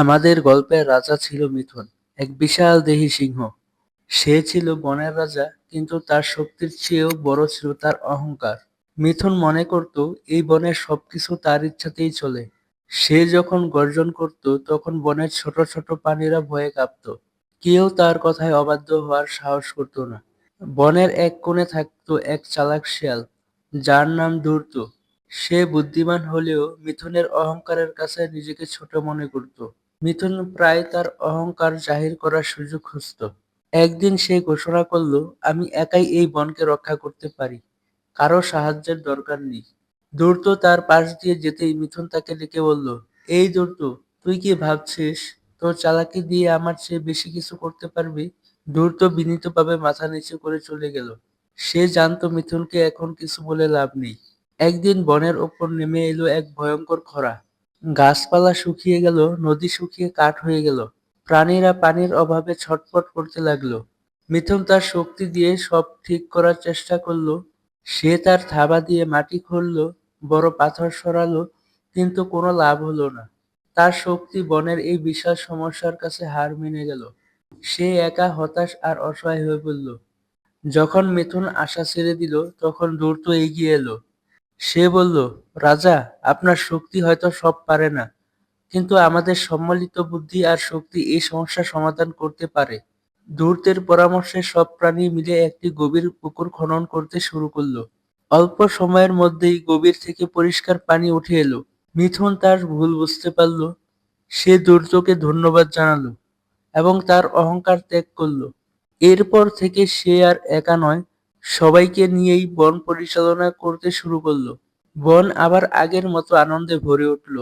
আমাদের গল্পের রাজা ছিল মিথুন, এক বিশাল দেহী সিংহ। সে ছিল বনের রাজা, কিন্তু তার শক্তির চেয়েও বড় ছিল তার অহংকার। মিথুন মনে করত এই বনের সবকিছু তার ইচ্ছাতেই চলে। সে যখন গর্জন করত তখন বনের ছোট ছোট প্রাণীরা ভয়ে কাঁপত। কেউ তার কথায় অবাধ্য হওয়ার সাহস করত না। বনের এক কোণে থাকত এক চালাক শিয়াল, যার নাম ধূর্ত। সে বুদ্ধিমান হলেও মিথুনের অহংকারের কাছে নিজেকে ছোট মনে করত। মিথুন প্রায় তার অহংকার জাহির করার সুযোগ খুঁজত। একদিন সে ঘোষণা করল, আমি একাই এই বনকে রক্ষা করতে পারি, কারও সাহায্যের দরকার নেই। ধূর্ত তার পাশ দিয়ে যেতেই মিথুন তাকে ডেকে বলল, এই ধূর্ত, তুই কি ভাবছিস তোর চালাকি দিয়ে আমার চেয়ে বেশি কিছু করতে পারবি? ধূর্ত বিনীতভাবে মাথা নিচু করে চলে গেল। সে জানত মিথুনকে এখন কিছু বলে লাভ নেই। একদিন বনের ওপর নেমে এলো এক ভয়ঙ্কর খরা। গাছপালা শুকিয়ে গেল, নদী শুকিয়ে কাঠ হয়ে গেল। প্রাণীরা পানির অভাবে ছটফট করতে লাগল। মিথুন তার শক্তি দিয়ে সব ঠিক করার চেষ্টা করল। সে তার থাবা দিয়ে মাটি খুঁড়ল, বড় পাথর সরালো, কিন্তু কোনো লাভ হলো না। তার শক্তি বনের এই বিশাল সমস্যার কাছে হার মেনে গেল। সে একা হতাশ আর অসহায় হয়ে পড়ল। যখন মিথুন আশা ছেড়ে দিল, তখন দূর তো এগিয়ে এলো। সে বলল, রাজা, আপনার শক্তি হয়তো সব পারে না, কিন্তু আমাদের সম্মিলিত বুদ্ধি আর শক্তি এই সমস্যার সমাধান করতে পারে। ধূর্তের পরামর্শে সব প্রাণী মিলে একটি গভীর পুকুর খনন করতে শুরু করল। অল্প সময়ের মধ্যেই গভীর থেকে পরিষ্কার পানি উঠে এলো। মিথুন তার ভুল বুঝতে পারল। সে ধূর্তকে ধন্যবাদ জানালো এবং তার অহংকার ত্যাগ করল। এরপর থেকে সে আর একা নয়, সবাইকে নিয়েই বন পরিচালনা করতে শুরু করল। বন আবার আগের মতো আনন্দে ভরে উঠল।